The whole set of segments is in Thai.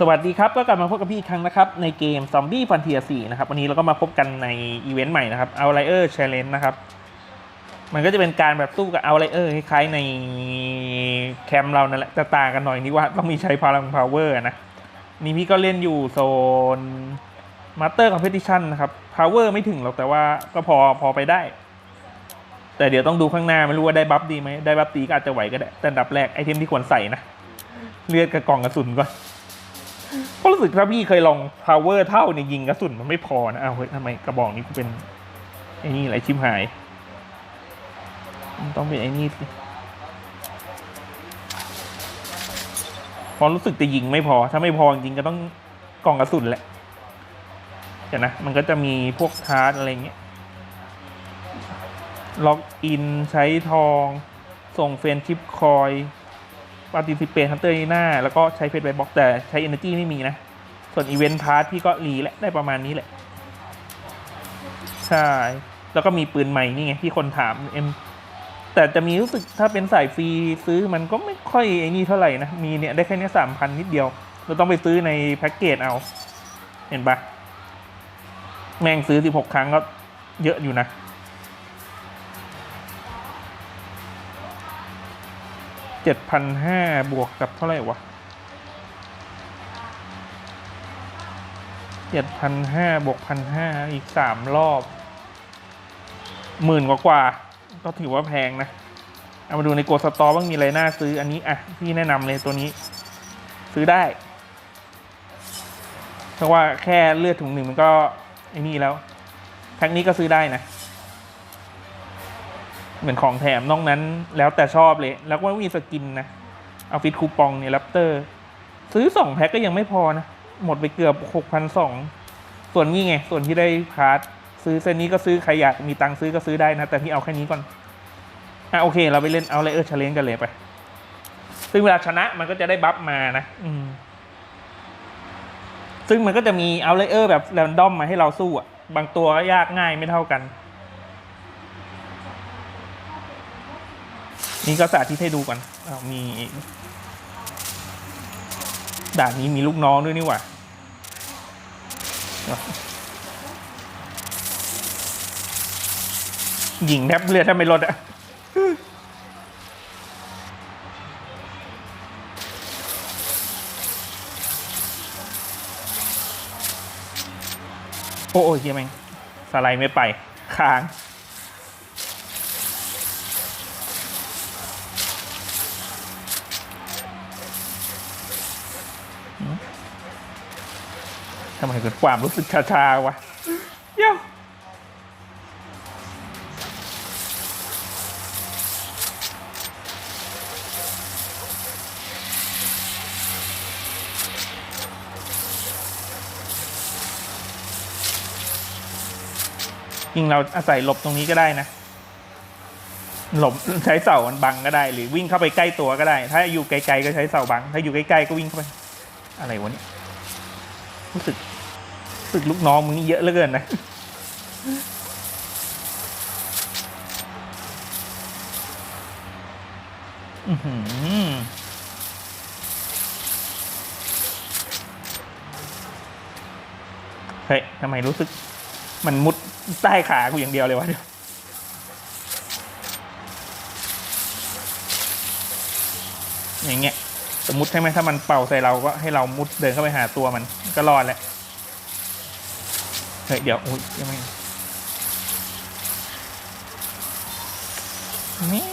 สวัสดีครับ ก็กลับมาพบกับพี่อีกครั้งนะครับ ในเกม Zombie Frontier 4นะครับ วันนี้เราก็มาพบกันในอีเวนต์ใหม่นะครับ Outlier Challenge นะครับ มันก็จะเป็นการแบบสู้กับ Outlier คล้ายๆในแคมป์เรานั่นแหละจะต่างกันหน่อยนี่ว่าต้องมีใช้พลัง power นะ นี่พี่ก็เล่นอยู่โซน Master Competition นนะครับ power ไม่ถึงหรอกแต่ว่าก็พอพอไปได้ แต่เดี๋ยวต้องดูข้างหน้าไม่รู้ว่าได้บัฟดีไหมได้บัฟดีก็อาจจะไหวก็ได้แต่ดับแรกไอเทมที่ควรใส่นะเลือดกับกล่องกระสุนก่อน เพราะรู้สึกถ้าพี่เคยลอง power เท่าเนี่ยยิงกระสุนมันไม่พอนะอ้าวเฮ้ยทำไมกระบอกนี้กูเป็นไอ้นี่อะไรชิมหาย มันต้องเป็นไอ้นี่สิพอรู้สึกจะยิงไม่พอ ถ้าไม่พอจริงๆก็ต้องกล่องกระสุนแหละเดี๋ยวนะ มันก็จะมีพวกทาร์ตอะไรเงี้ย ล็อกอินใช้ทอง ส่งเฟรนชิปคอย ปาร์ติซิเปตฮันเตอร์หน้า แล้วก็ใช้เฟสไบบ็อกแต่ใช้ Energy ไม่มีนะ ส่วนอีเวนต์พาร์ทพี่ก็รีและได้ประมาณนี้แหละ ใช่ แล้วก็มีปืนใหม่นี่ไงที่คนถามเอ็มแต่จะมีรู้สึกถ้าเป็นสายฟรีซื้อมันก็ไม่ค่อยไอ้นี่เท่าไหร่นะ มีเนี่ยได้แค่เนี้สามพันนิดเดียว เราต้องไปซื้อในแพ็กเกจเอา เห็นปะแม่งซื้อสิบหกครั้งก็เยอะอยู่นะ เจ็ดพันห้าบวกกับเท่าไหร่วะเจ็ดพันห้าบวกพันห้าอีกสามรอบหมื่นกว่ากว่า ก็ถือว่าแพงนะ เอามาดูในโกสตอบ้างมีอะไรน่าซื้ออันนี้อะพี่แนะนำเลยตัวนี้ ซื้อได้ เพราะว่าแค่เลือดถุงหนึ่งมันก็ไอ้นี่แล้วแพ็คนี้ก็ซื้อได้นะ เหมือนของแถมนอกนั้นแล้วแต่ชอบเลย แล้วก็มีสกินนะเอาฟิตคูปองเนี่ยแรปเตอร์ ซื้อสองแพ็คก็ยังไม่พอนะ หมดไปเกือบหกพันสองส่วนนี้ไง ส่วนที่ได้พาร์ทซื้อเส้นนี้ก็ซื้อใครอยากมีตังค์ซื้อก็ซื้อได้นะ แต่พี่เอาแค่นี้ก่อน อะโอเค เราไปเล่นเอาเลเออร์ชาเลนกันเลยไป ซึ่งเวลาชนะมันก็จะได้บัฟมานะอืมซึ่งมันก็จะมีเอาเลเยอร์แบบแรนดอมมาให้เราสู้อะ บางตัวก็ยากง่ายไม่เท่ากัน นี่ก็สาธิตให้ดูก่อนอามี ด่านนี้มีลูกน้องด้วยนี่หว่าหญิงแทบเลือดแทบไม่ลดอะโอ้โอ้ยเฮียแม่งสไลด์ไม่ไป ค้างำไมเกิดความรู้สึกชาๆวะเดี๋ยวจริงเราอาศัยหลบตรงนี้ก็ได้นะ หลบใช้เสามันบังก็ได้ หรือวิ่งเข้าไปใกล้ตัวก็ได้ ถ้าอยู่ไกลๆก็ใช้เสาบัง ถ้าอยู่ใกล้ๆก็วิ่งเข้าไป อะไรวะเนี่ย รู้สึกรู้สึกลูกน้องมึงนี่เยอะเหลือเกินนะอือหือเฮ้ยทำไมรู้สึก มันมุดใต้ขากูอย่างเดียวเลยวะเดี๋ยวอย่างเงี้ย สมมติใช่ไหมถ้ามันเป่าใส่เราก็ให้เรามุดเดินเข้าไปหาตัวมันก็รอดแหละเฮ้ยเดี๋ยวอุ้ยยังไม่นี่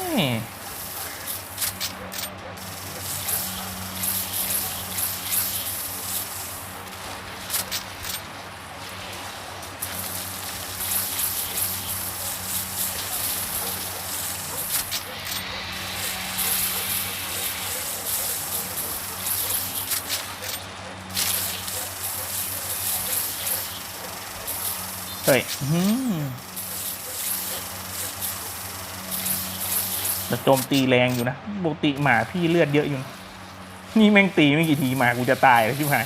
เฮ้ยอื้อหือแต่โจมตีแรงอยู่นะปกติหมาพี่เลือดเยอะอยู่นะนี่แม่งตีไม่กี่ทีหมากูจะตายแล้วชิบหาย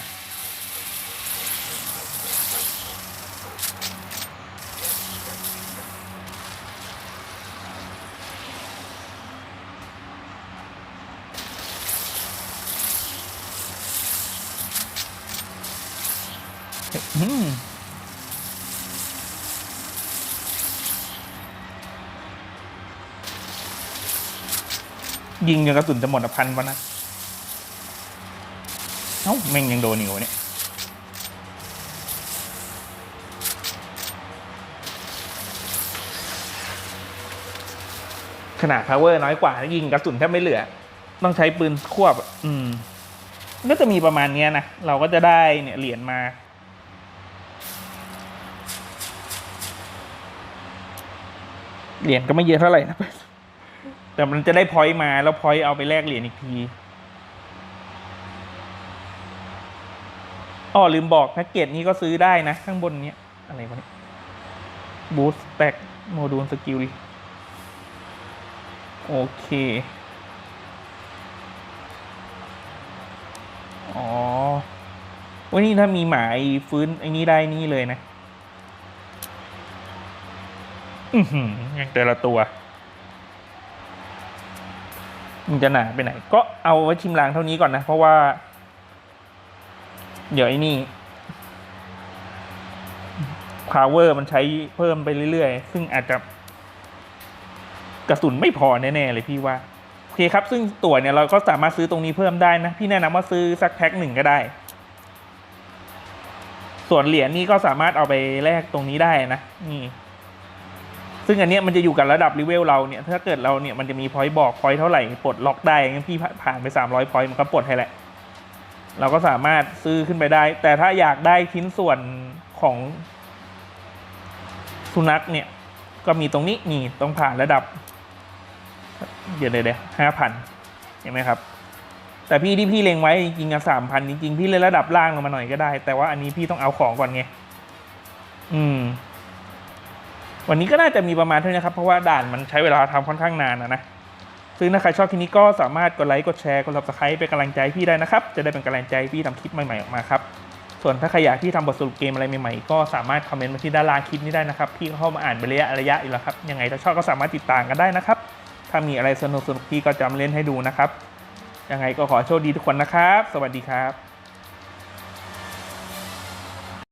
อืม ยิงจนกระสุนจะหมดพันวะนะเอ้าแม่งยังโดนอีกวเนี่ยขนาด power น้อยกว่ายิงกระสุนแทบไม่เหลือ ต้องใช้ปืนควบอะอืมก็จะมีประมาณนี้นะ เราก็จะได้เนี่ยเหรียญมา เหรียญก็ไม่เยอะเท่าไหร่นะ แต่มันจะได้พอยต์มาแล้วพอยต์เอาไปแลกเหรียญอีกทีอ๋อลืมบอกแพ็กเกจนี้ก็ซื้อได้นะ ข้างบนเนี้ยอะไรวะเนี่ยบูสแ a ็กโมดูลสกิลโอเค อ๋อวันนี้ถ้ามีหมายฟื้นไอ้นี้ได้นี่เลยนะ อือหือยังแต่ละตัว มันจะหนาไปไหน ก็เอาไว้ชิมลางเท่านี้ก่อนนะ เพราะว่า เดี๋ยวไอ้นี่ power มันใช้เพิ่มไปเรื่อยๆ ซึ่งอาจจะ กระสุนไม่พอแน่ๆเลยพี่ว่าโอเคครับ ซึ่งตั๋วเนี่ยเราก็สามารถซื้อตรงนี้เพิ่มได้นะ พี่แนะนำว่าซื้อสักแพ็คหนึ่งก็ได้ ส่วนเหรียญนี่ก็สามารถเอาไปแลกตรงนี้ได้นะนี่ ซึ่งอันนี้มันจะอยู่กับระดับเลเวลเราเนี่ย ถ้าเกิดเราเนี่ยมันจะมีพอยต์บอกพอยต์เท่าไหร่ปลดล็อกได้งั้นพี่ผ่านไปสามร้อยพอยต์มันก็ปลดให้แหละ เราก็สามารถซื้อขึ้นไปได้ แต่ถ้าอยากได้ชิ้นส่วนของสุนัขเนี่ย ก็มีตรงนี้นี่ต้องผ่านระดับ เดี๋ยวเดี๋ยวห้าพันเห็นไหมครับ แต่พี่ที่พี่เล็งไว้จริงๆอะสามพันจริงๆ พี่เล่นระดับล่างลงมาหน่อยก็ได้ แต่ว่าอันนี้พี่ต้องเอาของก่อนไง อืม วันนี้ก็น่าจะมีประมาณเท่านี้ครับ เพราะว่าด่านมันใช้เวลาทำค่อนข้างนานนะนะซึ่งถ้าใครชอบคลิปนี้ก็สามารถกดไลค์กดแชร์กด subscribe เป็นกำลังใจพี่ได้นะครับ จะได้เป็นกำลังใจให้พี่ทำคลิปใหม่ๆออกมาครับส่วนถ้าใครอยากที่ทำบทสรุปเกมอะไรใหม่ๆ ก็สามารถคอมเมนต์มาที่ด้านล่างคลิปนี้ได้นะครับ พี่ก็เข้ามาอ่านเป็นระยะระยะอยู่แล้วครับยังไงถ้าชอบก็สามารถติดตามกันได้นะครับ ถ้ามีอะไรสนุกๆพี่ก็จะมาเล่นให้ดูนะครับยังไงก็ขอโชคดีทุกคนนะครับ สวัสดีครับ